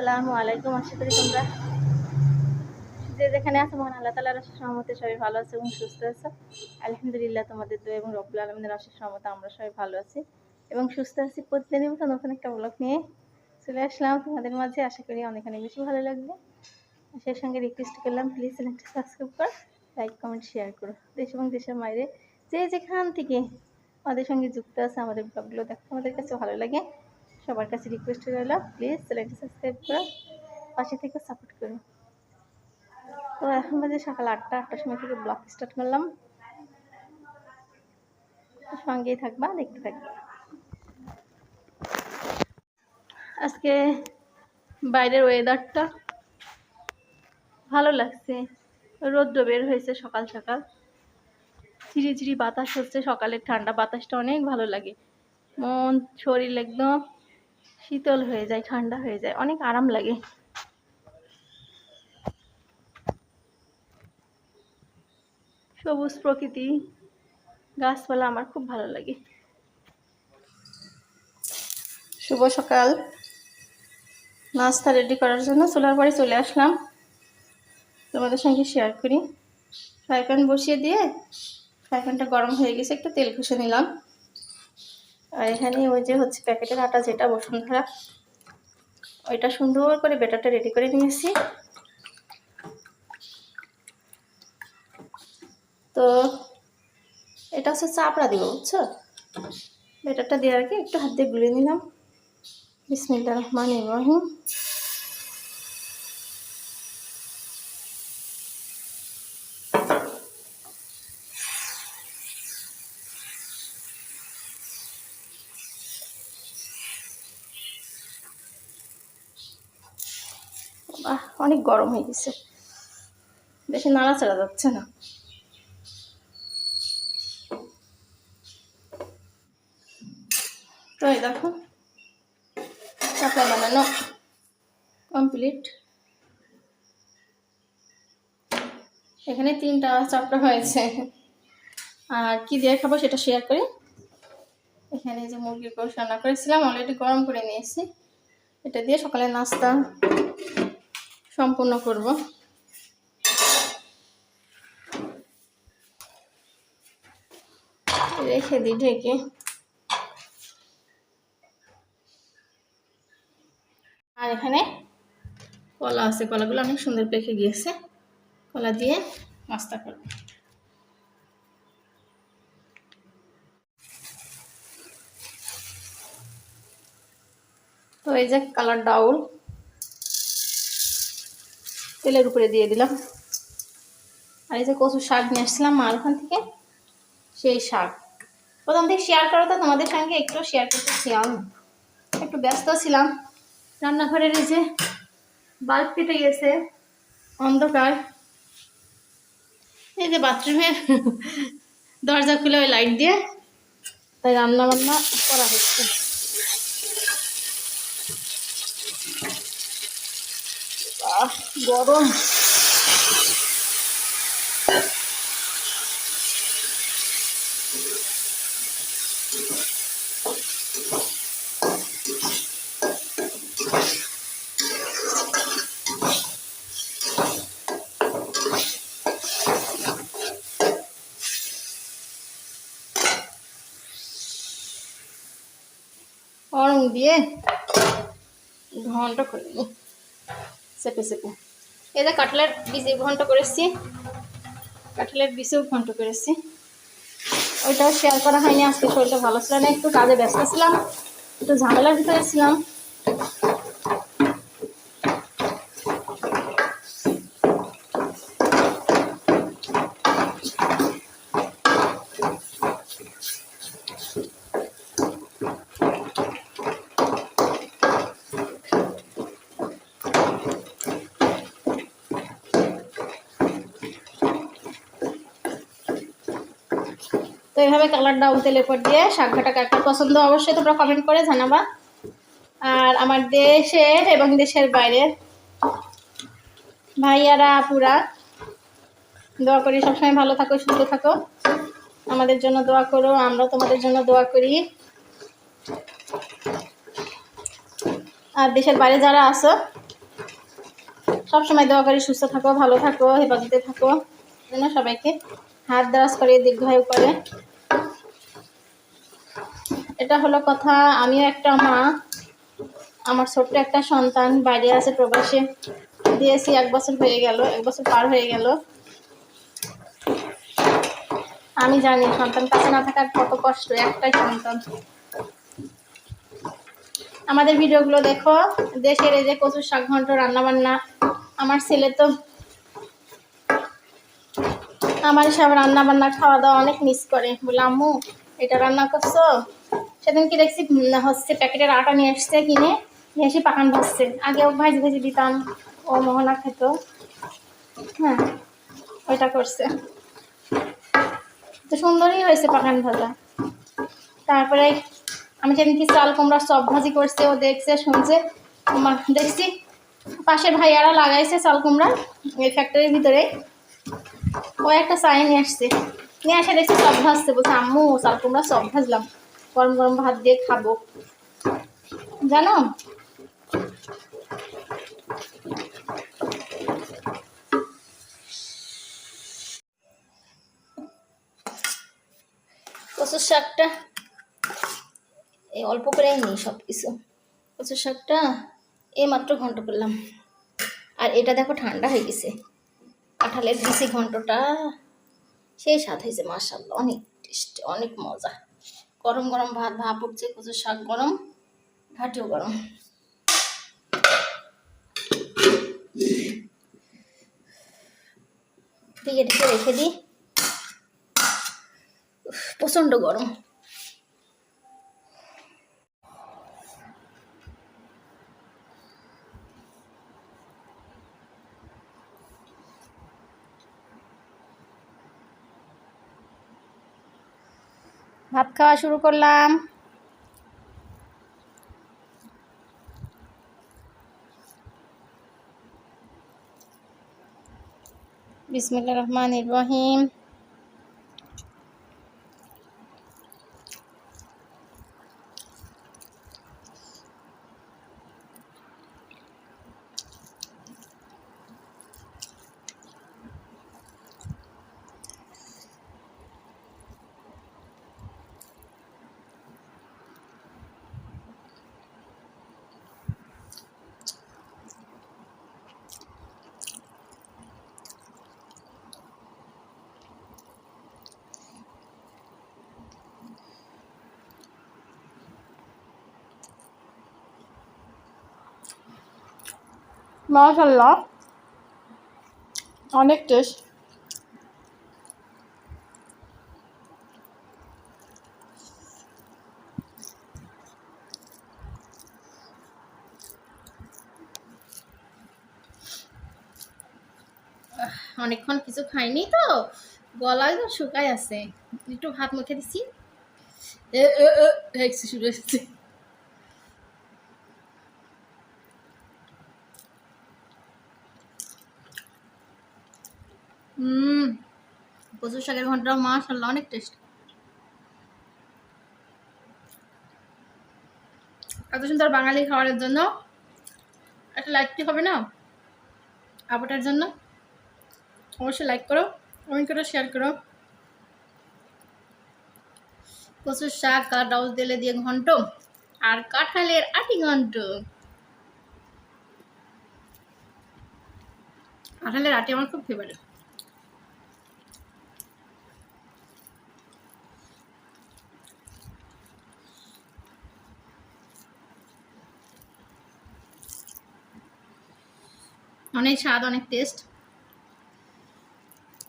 আসসালামু আলাইকুম, আশা করি তোমরা যে যেখানে আছো মহান আল্লাহ তালার অশেষ সহমতে সবাই ভালো আছে এবং সুস্থ আলহামদুলিল্লাহ তোমাদের এবং আলমদের অশেষ সহমতে আমরা সবাই ভালো আছি এবং সুস্থ আছি। প্রতিদিনের মতো নতুন একটা ব্লগ নিয়ে চলে আসলাম। তোমাদের মাঝে আশা করি অনেক অনেক বেশি ভালো লাগবে। সেই সঙ্গে রিকোয়েস্ট করলাম প্লিজ সাবস্ক্রাইব কর লাইক কমেন্ট শেয়ার করো। দেশ এবং দেশের বাইরে যে যেখান থেকে আমাদের সঙ্গে যুক্ত আছে, আমাদের ব্লগগুলো দেখো। আমাদের কাছে ভালো লাগে। সবার কাছে রিকোয়েস্ট রইল প্লিজ চ্যানেলটি সাবস্ক্রাইব করো পাশে থেকে সাপোর্ট করো। তো এখন বাজে সকাল আটটা, আটটার সময় থেকে ব্লগ স্টার্ট করলাম। সঙ্গেই থাকবা, দেখতে থাকবা। আজকে বাইরের ওয়েদারটা ভালো লাগছে। রৌদ্র বের হয়েছে সকাল সকাল। ঝিরি ঝিরি বাতাস হচ্ছে, সকালের ঠান্ডা বাতাসটা অনেক ভালো লাগে। মন, শরীর একদম শীতল হয়ে যায়, ঠান্ডা হয়ে যায়, অনেক আরাম লাগে। সবুজ প্রকৃতি, গাছপালা আমার খুব ভালো লাগে। শুভ সকাল। নাস্তা রেডি করার জন্য চুলার পরে চলে আসলাম। তোমাদের সঙ্গে শেয়ার করি। ফ্রাই প্যান বসিয়ে দিয়ে ফ্রাই প্যানটা গরম হয়ে গেছে, একটু তেল ঘষে নিলাম। আর এখানে ওই যে হচ্ছে প্যাকেটের আটা যেটা বসুন্ধরা, ওইটা সুন্দর করে বেটারটা রেডি করে নিয়েছি। তো এটা হচ্ছে চাপড়া দিব, বুঝছ? বেটারটা দেওয়ার আগে একটু হাত দিয়ে গুলিয়ে নিলাম। বিসমিল্লা রহমান ইব্রাহিম অনেক গরম হয়ে গেছে। বেশি নাড়াচাড়া যাচ্ছে না। তো এই দেখো, চাপড়া বানানো কমপ্লিট এখানে তিনটা চাপড়া হয়েছে। আর কি দিয়ে খাব সেটা শেয়ার করি। এখানে যে মুরগির কোষ রান্না করেছিলাম অলরেডি গরম করে নিয়েছি। এটা দিয়ে সকালে নাস্তা। সম্পূর্ণ করব। রেখে দিই ঢেকে। আর এখানে কলা আছে, কলাগুলো অনেক সুন্দর পেকে গিয়েছে। কলা দিয়ে নাস্তা করব। তো এই যে কালার ডাউল। তেলের উপরে দিয়ে দিলাম। আর এই যে কচু শাক নিয়ে আসছিলাম মার ওখান থেকে, সেই শাক। প্রথম থেকে শেয়ার করো তো, তোমাদের সঙ্গে একটু শেয়ার করতে করতেছিলাম একটু ব্যস্ত ছিলাম। রান্নাঘরের এই যে বাল্ব কেটে গেছে, অন্ধকার। এই যে বাথরুমের দরজা খুলে ওই লাইট দিয়ে তাই রান্না বান্না করা হচ্ছে। গরম দিয়ে ঘণ্টা করে নিই চেপে চেপে। এই যে কাঁঠালের বীজ ঘন্ট করেছি। কাঁঠালের বীজেও ঘন্ট করেছি। ওইটাও শেয়ার করা হয়নি, আজকে শরীরটা ভালো ছিল না, একটু কাজে ব্যস্ত ছিলাম, একটু ঝামেলার ভিতরে ছিলাম। তো এইভাবে কালার ডাউল তেলের পর দিয়ে শাক ভাটা পছন্দ অবশ্যই তোমরা কমেন্ট করে জানাবা। আর আমার দেশের এবং দেশের বাইরের ভাইয়ারা, আপুরা, দোয়া করি সবসময় ভালো থাকো, সুস্থ থাকো। আমাদের জন্য দোয়া করো, আমরা তোমাদের জন্য দোয়া করি। আর দেশের বাইরে যারা আছো, সবসময় দোয়া করি সুস্থ থাকো, ভালো থাকো, হেফাজতে থাকো, যেন সবাইকে হাত দারাজ করে দীর্ঘায়ু করে। এটা হলো কথা, আমিও একটা মা। আমার ছোট্ট একটা সন্তান বাইরে আছে প্রবাসে। দিয়েছি এক বছর হয়ে গেল, এক বছর পার হয়ে গেল। আমি জানি সন্তান কাছে না থাকার কত কষ্ট, একটাই সন্তান। আমাদের ভিডিওগুলো দেখো, দেশের এই যে কচুর শাক ঘন্ট রান্না বান্না আমার ছেলে তো আমার সব রান্না বান্না খাওয়া দাওয়া অনেক মিস করে। বলে আম্মু, এটা রান্না করছ? সেদিন কি দেখছি হচ্ছে প্যাকেটের আটা নিয়ে এসছে কিনে, নিয়ে এসে পাকান ভাজছে আগে ও ভাজি ভাজি দিতাম, ও মোহনা খেত। হ্যাঁ ওইটা করছে। তো সুন্দরই হয়েছে পাকান ভাজা। তারপরে আমি সেদিন কি চাল, কুমড়া সব ভাজি করছে, ও দেখছে, শুনছে। দেখছি পাশের ভাইয়ারা লাগাইছে চাল, কুমড়া ওই ফ্যাক্টরির ভিতরে। ও একটা চাই নিয়ে আসছে। নিয়ে আসে দেখছি সব ভাজছে, বলছে, আম্মু, চাল, কুমড়া সব ভাজলাম। গরম গরম ভাত দিয়ে খাব। জানো? কচুর শাকটা এই অল্প করেই নিই সব কিছু কচুর শাকটা এই মাত্র ঘন্ট করলাম। আর এটা দেখো ঠান্ডা হয়ে গেছে। কাঁঠালের দিছি ঘন্টটা। সেই স্বাদ হয়েছে মার্শাল্লাহ অনেক টেস্ট, অনেক মজা। গরম গরম ভাত ভাপ উঠছে, কচুর শাক গরম ভাটিও গরম। ঢেকে ঢেকে রেখে দিই। প্রচণ্ড গরম। ভাত খাওয়া শুরু করলাম। বিসমুল্লা রহমান রহিম। মাশাল্লাহ অনেক টেস্ট অনেকক্ষণ কিছু খাইনি তো। গলায় তো শুকাই আছে। একটু ভাত মুখে এ, শুরু হচ্ছে হুম, কচুর শাকের ঘণ্টা মাশাল্লাহ অনেক টেস্ট এত সুন্দর বাঙালি খাবারের জন্য একটা লাইক কি হবে না? আপাটার জন্য অবশ্যই লাইক করো কমেন্ট করো শেয়ার করো। কচুর শাক আর ডাউল তেলে দিয়ে ঘন্ট আর কাঁঠালের আটি ঘন্ট। কাঁঠালের আটি আমার খুব ফেভারিট অনেক স্বাদ অনেক টেস্ট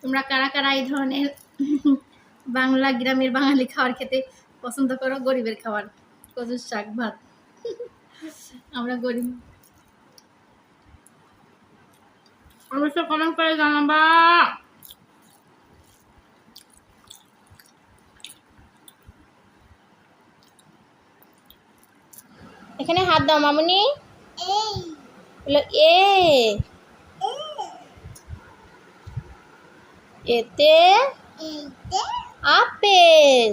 তোমরা কারা কারা এই ধরনের বাংলা গ্রামের বাঙালি খাবার খেতে পছন্দ করো? গরিবের খাবার কচুর শাক ভাত। আমরা গরিব। অবশ্যই কমেন্ট করে জানাবা। এখানে হাত দাও মামুনি। বলল এ এতে আপেল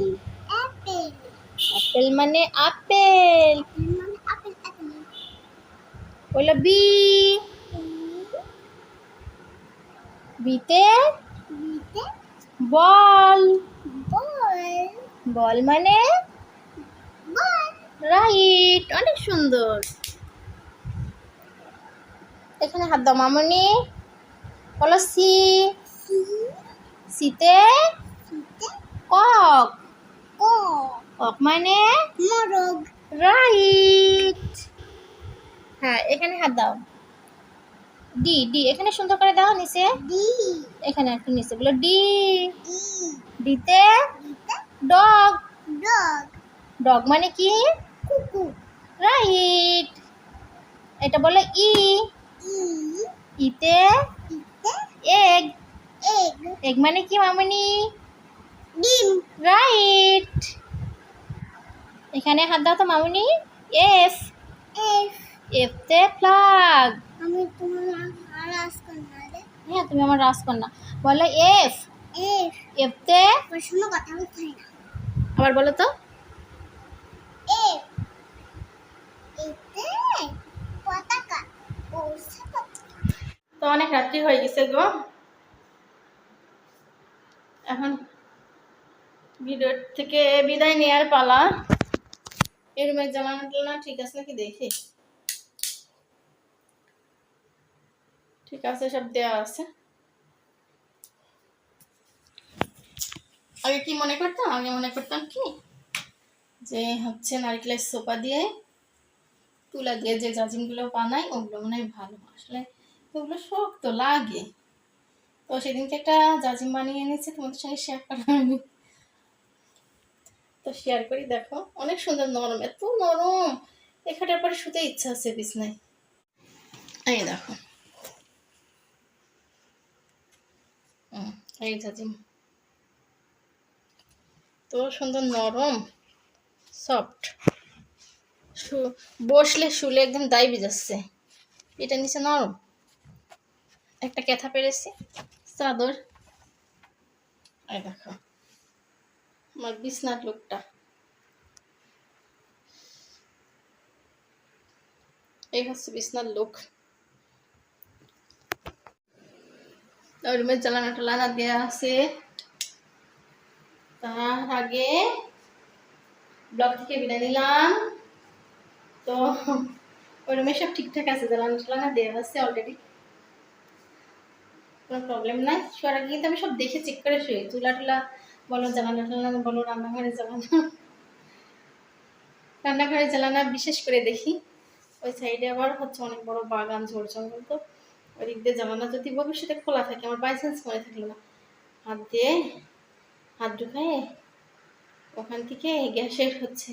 আপেল মানে আপেল বলল বি বিতে বল বল মানে রাইট অনেক সুন্দর এখানে হাত দাও মামনি। বলো সি। সিতে কক। কক। মানে মোরগ। রাইট। হ্যাঁ এখানে হাত দাও। ডি ডি এখানে সুন্দর করে দাও নিচে। ডি। এখানে একটু নিচে বলো ডি। ডিতে ডগ। ডগ। ডগ মানে কি? কুকুর। রাইট। এটা বলো ই। ইতে এগ। এগ এগ মানে কি মামনি? ডিম। রাইট। এখানে হাত দাও তো মামনি। এফ। এফ। এফতে ফ্লাগ আমি তোমার রাজকন্যা হ্যাঁ তুমি আমার রাজকন্যা। বলো এফ। এফ। এফতে? প্রশ্ন কথা বলতে না। আবার বলো তো। এফ। পতাকা পৌঁছে পতাকা। তো অনেক রাত্রি হয়ে গেছে গো। এখন ভিডিও থেকে বিদায় নেওয়ার পালা। এর রুমের জানানো না ঠিক আছে নাকি দেখি? ঠিক আছে, সব দেওয়া আছে। আগে কি মনে করতাম? আগে মনে করতাম কি? যে হচ্ছে নারকেলের সোপা দিয়ে তুলা দিয়ে যে জাজিমগুলো বানাই, ওগুলো মনে হয় ভালো। আসলে ওগুলো শক্ত, লাগে। তো সেদিনকে একটা জাজিম বানিয়ে এনেছি, তোমাদের সঙ্গে শেয়ার করা হয়নি তো শেয়ার করি, দেখো। অনেক সুন্দর নরম, এত নরম। এখাটার পরে শুতে ইচ্ছা আছে, বিছনায়। এই দেখো। এই জাজিম তো সুন্দর নরম সফট বসলে শুলে একদম দায় বিজাচ্ছে এটা নিচে নরম। একটা ক্যাথা পেরেছি, চাদর। দেখো, আমার বিছনার লোকটা। এই হচ্ছে বিছনার লোক। রুমের জ্বালানা টালানা দেওয়া আছে। তার আগে ব্লগ থেকে বিদায় নিলাম। তো ওই রুমে সব ঠিকঠাক আছে, জ্বালানা টালানা দেওয়া আছে অলরেডি কোনো প্রবলেম নাই। শোয়ার আগে কিন্তু আমি সব দেখে চেক করে শুই চুলা টুলা বলো, জ্বালানা টালানা বলো, রান্নাঘরে জ্বালানা। রান্নাঘরে জ্বালানা বিশেষ করে দেখি। ওই সাইডে আবার হচ্ছে অনেক বড় বাগান, ঝোড় জঙ্গল তো। ওই দিক দিয়ে জ্বালানা যদি ভবিষ্যতে খোলা থাকে, আমার বাই চান্স মনে থাকল না। হাত দিয়ে হাত ঢুকায় ওখান থেকে গ্যাসের হচ্ছে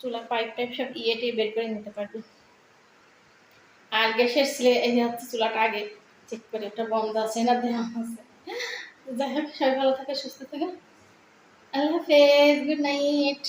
চুলার পাইপ টাইপ সব ইয়েটে বের করে নিতে পারবি। আর গ্যাসের সিলে এই হচ্ছে চুলাটা আগে চেক করে ওটা বন্ধ আছে না, দেওয়া আছে। যাই হোক, সবাই ভালো থাকে, সুস্থ থাকে। আল্লাহ হাফেজ গুড নাইট